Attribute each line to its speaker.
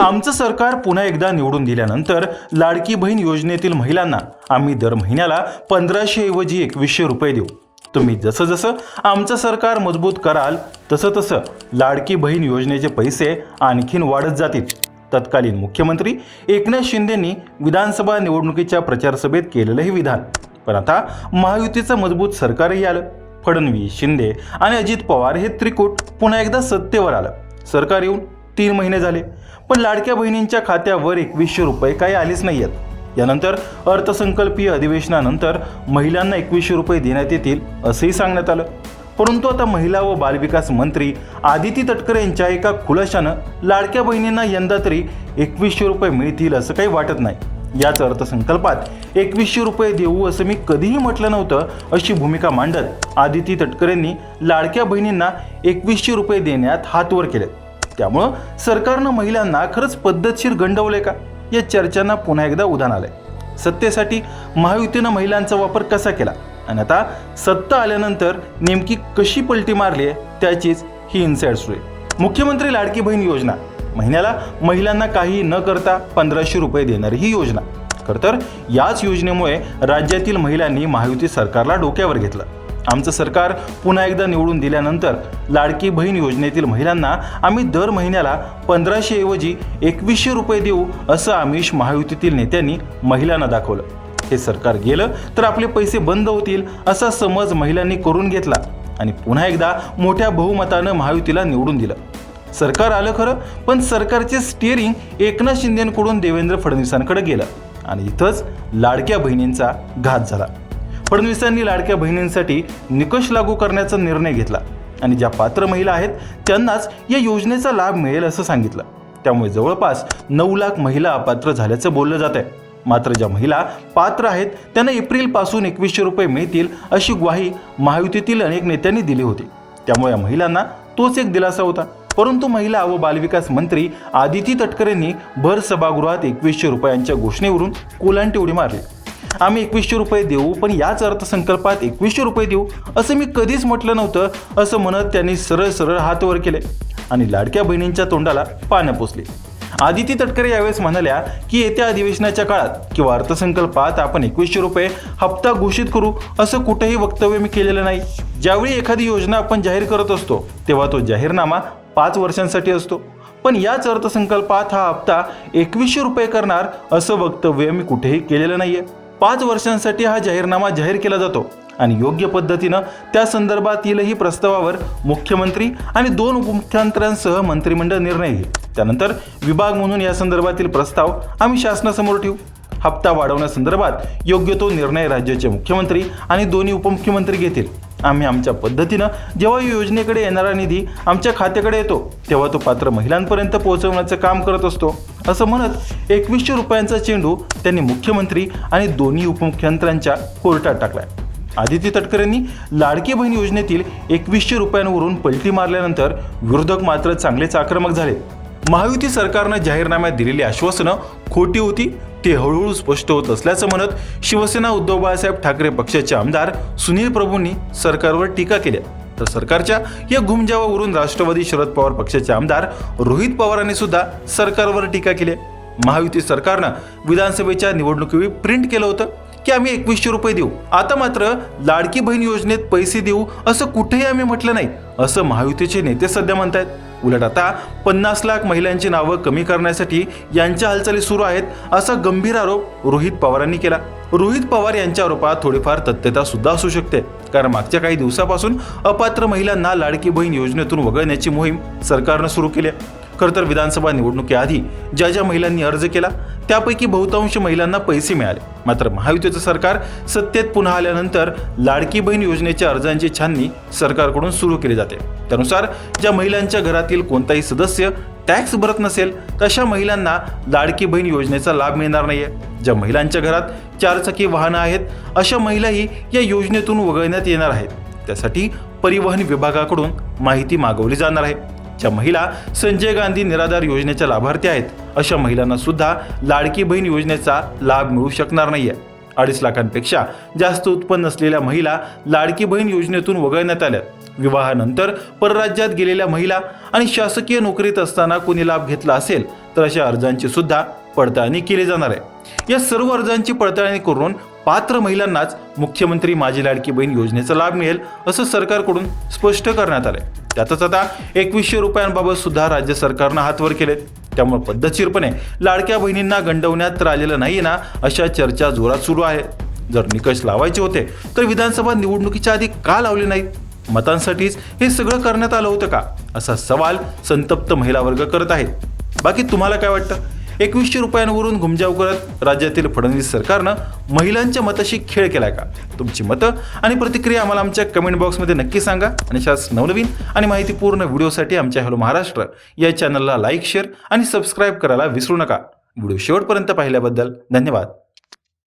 Speaker 1: आमचं सरकार पुन्हा एकदा निवडून दिल्यानंतर लाडकी बहीण योजनेतील महिलांना आम्ही दर महिन्याला पंधराशे ऐवजी एकवीसशे रुपये देऊ. तुम्ही जसं जसं आमचं सरकार मजबूत कराल तसं तसं लाडकी बहीण योजनेचे पैसे आणखीन वाढत जातील. तत्कालीन मुख्यमंत्री एकनाथ शिंदेंनी विधानसभा निवडणुकीच्या प्रचारसभेत केलेलं हे विधान. पण आता महायुतीचं मजबूत सरकारही आलं. फडणवीस शिंदे आणि अजित पवार हे त्रिकूट पुन्हा एकदा सत्तेवर आलं. सरकार येऊन तीन महिने झाले. पण लाडक्या बहिणींच्या खात्यावर एकवीसशे रुपये काही आलेच नाही आहेत यानंतर अर्थसंकल्पीय अधिवेशनानंतर महिलांना एकवीसशे रुपये देण्यात येतील असंही सांगण्यात आलं. परंतु आता महिला व बालविकास मंत्री आदिती तटकरे यांच्या एका खुलाशानं लाडक्या बहिणींना यंदा तरी एकवीसशे रुपये मिळतील असं काही वाटत नाही. याच अर्थसंकल्पात एकवीसशे रुपये देऊ असं मी कधीही म्हटलं नव्हतं अशी भूमिका मांडत आदिती तटकरेंनी लाडक्या बहिणींना एकवीसशे रुपये देण्यात हातवर केलेत. त्यामुळं सरकारनं महिलांना खरंच पद्धतशीर गंडवलंय का? या चर्चांना पुन्हा एकदा उधाण आलंय. सत्तेसाठी महायुतीनं महिलांचा वापर कसा केला? आणि आता सत्ता आल्यानंतर नेमकी कशी पलटी मारली आहे त्याचीच ही इन्साइड स्टोरी मुख्यमंत्री लाडकी बहीण योजना. महिन्याला महिलांना काही न करता पंधराशे रुपये देणारी ही योजना. खरं तर याच योजनेमुळे राज्यातील महिलांनी महायुती सरकारला डोक्यावर घेतलं. आमचं सरकार पुन्हा एकदा निवडून दिल्यानंतर लाडकी बहीण योजनेतील महिलांना आम्ही दर महिन्याला पंधराशे ऐवजी एकवीसशे रुपये देऊ असं आमिष महायुतीतील नेत्यांनी महिलांना दाखवलं. हे सरकार गेलं तर आपले पैसे बंद होतील असा समज महिलांनी करून घेतला आणि पुन्हा एकदा मोठ्या बहुमतानं महायुतीला निवडून दिलं. सरकार आलं खरं पण सरकारचे स्टिअरिंग एकनाथ शिंदेकडून देवेंद्र फडणवीसांकडे गेलं आणि इथंच लाडक्या बहिणींचा घात झाला. फडणवीसांनी लाडक्या बहिणींसाठी निकष लागू करण्याचा निर्णय घेतला. आणि ज्या पात्र महिला आहेत त्यांनाच या योजनेचा लाभ मिळेल असं सांगितलं. त्यामुळे जवळपास नऊ लाख महिला अपात्र झाल्याचं बोललं जात आहे मात्र ज्या महिला पात्र आहेत त्यांना एप्रिलपासून एकवीसशे रुपये मिळतील अशी ग्वाही महायुतीतील अनेक नेत्यांनी दिली होती. त्यामुळे या महिलांना तोच एक दिलासा होता. परंतु महिला व बालविकास मंत्री आदिती तटकरेंनी भर सभागृहात एकवीसशे रुपयांच्या घोषणेवरून कोलांटी उडी मारली. आम्ही एकवीसशे रुपये देऊ पण याच अर्थसंकल्पात एकवीसशे रुपये देऊ असं मी कधीच म्हटलं नव्हतं असं म्हणत त्यांनी सरळ सरळ हात वर केले आणि लाडक्या बहिणींच्या तोंडाला पानं पोचली. आदिती तटकरे यावेळेस म्हणाल्या की येत्या अधिवेशनाच्या काळात किंवा अर्थसंकल्पात आपण एकवीसशे रुपये हप्ता घोषित करू असं कुठेही वक्तव्य मी केलेलं नाही. ज्यावेळी एखादी योजना आपण जाहीर करत असतो तेव्हा तो जाहीरनामा पाच वर्षांसाठी असतो. पण याच अर्थसंकल्पात हा हप्ता एकवीसशे रुपये करणार असं वक्तव्य मी कुठेही केलेलं नाही आहे पाच वर्षांसाठी हा जाहीरनामा जाहीर केला जातो आणि योग्य पद्धतीनं त्या संदर्भातीलही प्रस्तावावर मुख्यमंत्री आणि दोन उपमुख्यमंत्र्यांसह मंत्रिमंडळ निर्णय घेईल. त्यानंतर विभाग म्हणून या संदर्भातील प्रस्ताव आम्ही शासनासमोर ठेवू. हप्ता वाढवण्यासंदर्भात योग्य तो निर्णय राज्याचे मुख्यमंत्री आणि दोन्ही उपमुख्यमंत्री घेतील. आम्ही आमच्या पद्धतीनं जेव्हा योजनेकडे येणारा निधी आमच्या खात्याकडे येतो तेव्हा तो पात्र महिलांपर्यंत पोहोचवण्याचं काम करत असतो. असं म्हणत एकवीसशे रुपयांचा चेंडू त्यांनी मुख्यमंत्री आणि दोन्ही उपमुख्यमंत्र्यांच्या कोर्टात टाकलाय. आदिती तटकरेंनी लाडकी बहीण योजनेतील एकवीसशे रुपयांवरून पलटी मारल्यानंतर विरोधक मात्र चांगलेच आक्रमक झाले. महायुती सरकारनं जाहीरनाम्यात दिलेली आश्वासनं खोटी होती ते हळूहळू स्पष्ट होत असल्याचं म्हणत शिवसेना उद्धव बाळासाहेब ठाकरे पक्षाचे आमदार सुनील प्रभूंनी सरकारवर टीका केली तर सरकारच्या या घुमजावावरून राष्ट्रवादी शरद पवार पक्षाचे आमदार रोहित पवारांनी सुद्धा सरकारवर टीका केली महायुती सरकारनं विधानसभेच्या निवडणुकीवेळी प्रिंट केलं होतं की आम्ही एकवीसशे रुपये देऊ. आता मात्र लाडकी बहीण योजनेत पैसे देऊ असं कुठेही आम्ही म्हटलं नाही असं महायुतीचे नेते सध्या म्हणतायत. उलट आता पन्नास लाख महिलांची नावं कमी करण्यासाठी यांच्या हालचाली सुरू आहेत असा गंभीर आरोप रोहित पवारांनी केला. रोहित पवार यांच्या आरोपात थोडीफार तथ्यता सुद्धा असू शकते. कारण मागच्या काही दिवसापासून अपात्र महिलांना लाडकी बहीण योजनेतून वगळण्याची मोहीम सरकारनं सुरू केली आहे. खरं तर विधानसभा निवडणुकीआधी ज्या ज्या महिलांनी अर्ज केला त्यापैकी बहुतांश महिलांना पैसे मिळाले. मात्र महायुतीचं सरकार सत्तेत पुन्हा आल्यानंतर लाडकी बहीण योजनेच्या अर्जांची छाननी सरकारकडून सुरू केली जाते. त्यानुसार ज्या महिलांच्या घरातील कोणताही सदस्य टॅक्स भरत नसेल तशा महिलांना लाडकी बहीण योजनेचा लाभ मिळणार नाहीये. ज्या महिलांच्या घरात चारचाकी वाहनं आहेत अशा महिलाही या योजनेतून वगळण्यात येणार आहेत. त्यासाठी परिवहन विभागाकडून माहिती मागवली जाणार आहे. ज्या महिला संजय गांधी निराधार योजनेच्या लाभार्थी आहेत. अशा महिलांना सुद्धा लाडकी बहीण योजनेचा लाभ मिळू शकणार नाहीये. अडीच लाखांपेक्षा जास्त उत्पन्न असलेल्या महिला लाडकी बहीण योजनेतून वगळण्यात आल्या. विवाहानंतर परराज्यात गेलेल्या महिला आणि शासकीय नोकरीत असताना कोणी लाभ घेतला असेल तर अशा अर्जांची सुद्धा पडताळणी केली जाणार आहे. या सर्व अर्जांची पडताळणी करून पात्र महिलांनाच मुख्यमंत्री माझी लाडकी बहीण योजनेचा लाभ मिळेल असं सरकारकडून स्पष्ट करण्यात आलंय. त्यातच आता एकवीसशे रुपयांबाबत सुद्धा राज्य सरकारनं हातवर केलेत. त्यामुळे पद्धतशीरपणे लाडक्या बहिणींना गंडवण्यात तर आलेलं नाही ना अशा चर्चा जोरात सुरू आहे. जर निकष लावायचे होते तर विधानसभा निवडणुकीच्या आधी का लावले नाहीत? मतांसाठीच हे सगळं करण्यात आलं होतं का? असा सवाल संतप्त महिला वर्ग करत आहेत. बाकी तुम्हाला काय वाटतं? एकवीसशे रुपयांवरून घुमजाव करत राज्यातील फडणवीस सरकारनं महिलांच्या मताशी खेळ केलाय का? तुमची मतं आणि प्रतिक्रिया आम्हाला आमच्या कमेंट बॉक्समध्ये नक्की सांगा. आणि शास नवनवीन आणि माहितीपूर्ण व्हिडिओसाठी आमच्या हॅलो महाराष्ट्र या चॅनलला लाईक शेअर आणि सबस्क्राईब करायला विसरू नका. व्हिडिओ शेवटपर्यंत पाहिल्याबद्दल धन्यवाद.